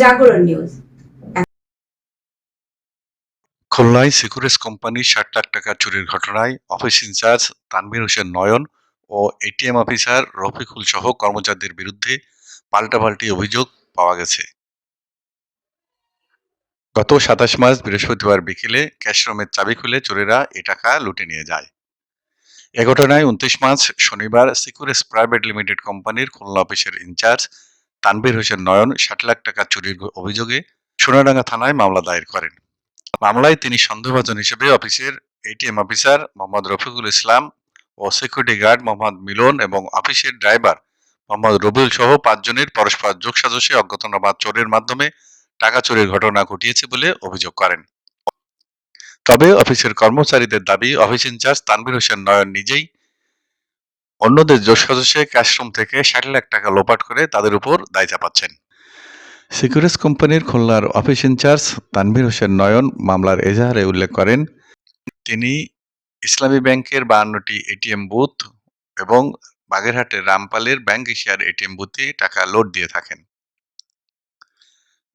জাগরণ নিউজ। খুলনায় সিকিউরিস কোম্পানির ষাট লাখ টাকা চুরির ঘটনায় office in charge Tanvir Hossain Nayan O ATM officer Rafiqul সহ কর্মচারীদের বিরুদ্ধে পাল্টাপাল্টি অভিযোগ পাওয়া গেছে। গত সাতাশ মার্চ বৃহস্পতিবার বিকেলে ক্যাশরুমের চাবি খুলে চোরেরা এ টাকা লুটে নিয়ে যায়। এ ঘটনায় উনত্রিশ মার্চ শনিবার সিকিউরিস প্রাইভেট লিমিটেড কোম্পানির খুলনা অফিসের ইনচার্জ তানভীর হোসেন নয়ন ষাট লাখ টাকা চুরির অভিযোগে সোনাডাঙ্গা থানায় মামলা দায়ের করেন। মামলায় তিনি সন্দেহভাজন হিসেবে অফিসের এটিএম অফিসার মোহাম্মদ রফিকুল ইসলাম ও সিকিউরিটি গার্ড মোহাম্মদ মিলন এবং অফিসের ড্রাইভার মোহাম্মদ রবিউল সহ পাঁচজনের পরস্পর যোগসাজশে অজ্ঞাতনামা চোরের মাধ্যমে টাকা চুরির ঘটনা ঘটিয়েছে বলে অভিযোগ করেন। তবে অফিসের কর্মচারীদের দাবি, office in charge Tanvir Hossain Nayan নিজেই অন্যদের যোগসাজশে ক্যাশরুম থেকে ষাট লাখ টাকা লোপাট করে তাদের উপর দায় চাপাচ্ছেন। সিকিউরিস কোম্পানির খুলনার office in charge Tanvir Hossain Nayan মামলার এজাহারে উল্লেখ করেন, তিনি ইসলামী ব্যাংকের বাহান্নটি এটিএম বুথ এবং বাগেরহাটের রামপালের ব্যাংক এশিয়ার এটিএম বুথে টাকা লোড দিয়ে থাকেন।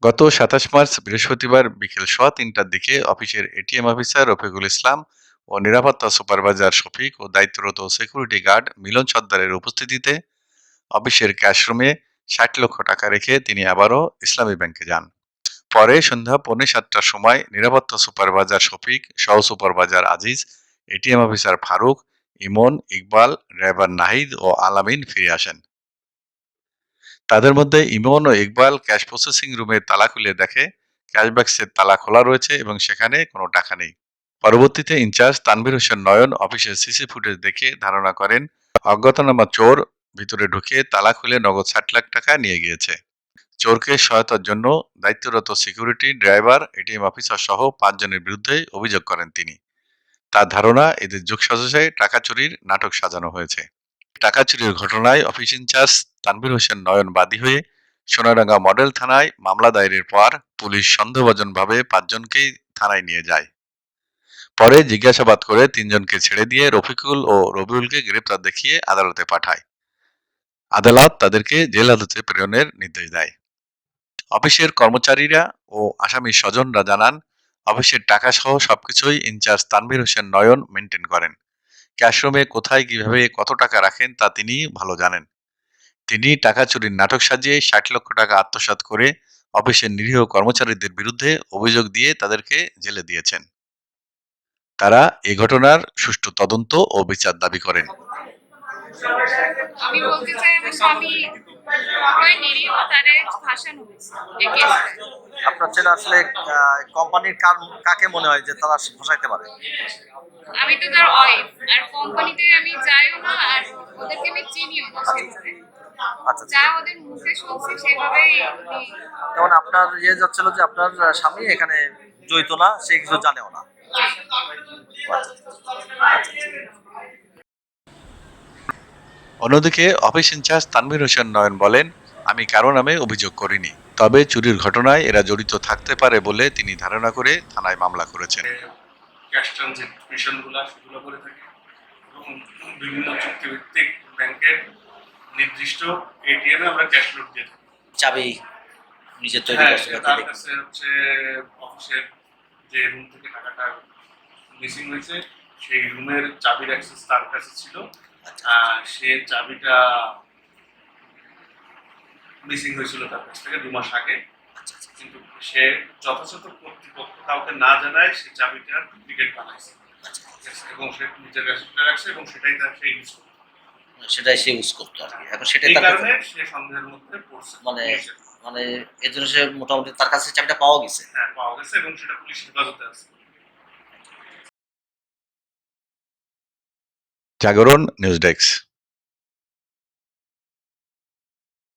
গত সাতাশ মার্চ বৃহস্পতিবার বিকেল সোয়া তিনটার দিকে অফিসের এটিএম অফিসার রফিকুল ইসলাম ও নিরাপত্তা সুপারভাইজার শফিক ও দায়িত্বরত সিকিউরিটি গার্ড মিলন সর্দারের উপস্থিতিতে অফিসের ক্যাশরুমে ষাট লক্ষ টাকা রেখে তিনি আবারও ইসলামী ব্যাংকে যান। পরে সন্ধ্যা পৌনে সাতটার সময় নিরাপত্তা সুপারভাইজার শফিক, সহ supervisor Aziz ATM officer Faruk, Emon, Iqbal, driver Nahid ও আলামিন ফিরে আসেন। তাদের মধ্যে ইমন ও ইকবাল ক্যাশ প্রসেসিং রুমের তালা খুলে দেখে ক্যাশ বাক্সের তালা খোলা রয়েছে এবং সেখানে কোনো টাকা নেই। পরবর্তীতে ইনচার্জ তানভীর হোসেন নয়ন অফিসের সিসি ফুটেজ দেখে ধারণা করেন অজ্ঞাতনামা চোর ভিতরে ঢুকে তালা খুলে নগদ ষাট লাখ টাকা নিয়ে গিয়েছে। চোরকে সহায়তার জন্য দায়িত্বরত সিকিউরিটি ড্রাইভার এটিএম অফিসার সহ পাঁচজনের বিরুদ্ধে অভিযোগ করেন তিনি। তার ধারণা, এদের যোগসাজশে টাকা চুরির নাটক সাজানো হয়েছে। টাকা চুরির ঘটনায় office in charge Tanvir Hossain Nayan বাদী হয়ে সোনাডাঙ্গা মডেল থানায় মামলা দায়েরের পর পুলিশ সন্দেহভাজনভাবে পাঁচজনকেই থানায় নিয়ে যায়। পরে জিজ্ঞাসাবাদ করে তিনজনকে ছেড়ে দিয়ে রফিকুল ও রবিউলকে গ্রেপ্তার দেখিয়ে আদালতে পাঠায়। আদালত তাদেরকে জেল আদালতে প্রেরণের নির্দেশ দেয়। অফিসের কর্মচারীরা ও আসামি স্বজনরা জানান, অফিসের টাকা সহ সবকিছুই in charge Tanvir Hossain Nayan maintain করেন। ক্যাশরুমে কোথায়, কীভাবে, কত টাকা রাখেন তা তিনি ভালো জানেন। তিনি টাকা চুরির নাটক সাজিয়ে ষাট লক্ষ টাকা আত্মসাৎ করে অফিসের নিরীহ কর্মচারীদের বিরুদ্ধে অভিযোগ দিয়ে তাদেরকে জেলে দিয়েছেন। তারা এ ঘটনার সুষ্ঠু তদন্ত ও বিচার দাবি করেন। আমি বলতে চাই আমার স্বামী পুরোই নিরীহ তারে ফাঁসানো হয়েছে আপনার ছেলে আসলে কোম্পানির কার কাকে মনে হয় যে তারা ফসাইতে পারে? আমি তো তার ওয়াইফ আর কোম্পানিতে আমি যাইও না আর ওদেরকে আমি চিনিও না সেভাবে আচ্ছা যা ওদের মুখে শুনছি সেভাবেই যেমন আপনার ইয়ে যাচ্ছিল যে আপনার স্বামী এখানে জড়িত না সে কিছু জানেও না। অন্যদিকে office in charge Tanvir Hossain Nayan বলেন আমি কারও নামে অভিযোগ করিনি তবে চুরির ঘটনায় এরা জড়িত থাকতে পারে বলে তিনি ধারণা করে থানায় মামলা করেছেন। ক্যাশ ট্রানজেকশনগুলো সেগুলো করে থাকি। এবং বিভিন্ন চুক্তিভিত্তিক ব্যাংকের নির্দিষ্ট এটিএমে আমরা ক্যাশ লোড দিয়ে থাকি। চাবি নিজের তৈরি হ্যাঁ তার কাছে হচ্ছে অফিসের যে রুম থেকে টাকাটা মিসিং হয়েছে সেই রুমের চাবির অ্যাক্সেস তার কাছে ছিল। আর সে চাবিটা মিসিং হয়েছিল তার কাছ থেকে দু মাস আগে। কিন্তু সে যথাযথ কর্তৃপক্ষ কাউকে না জানায় সে চাবিটা ডুপ্লিকেট বানাইছে। এবং সে নিজের কাছে রাখছে এবং সেটাই তার সে ইউজ করছে। সেটাই সে ইউজ করতো আর কি। এখন সেটাই তার মানে- মানে এর জন্য সে মোটামুটি তার কাছে চাবিটা পাওয়া গেছে। হ্যাঁ পাওয়া গেছে এবং সেটা পুলিশ হেফাজতে আছে। জাগরণ নিউজ ডেস্ক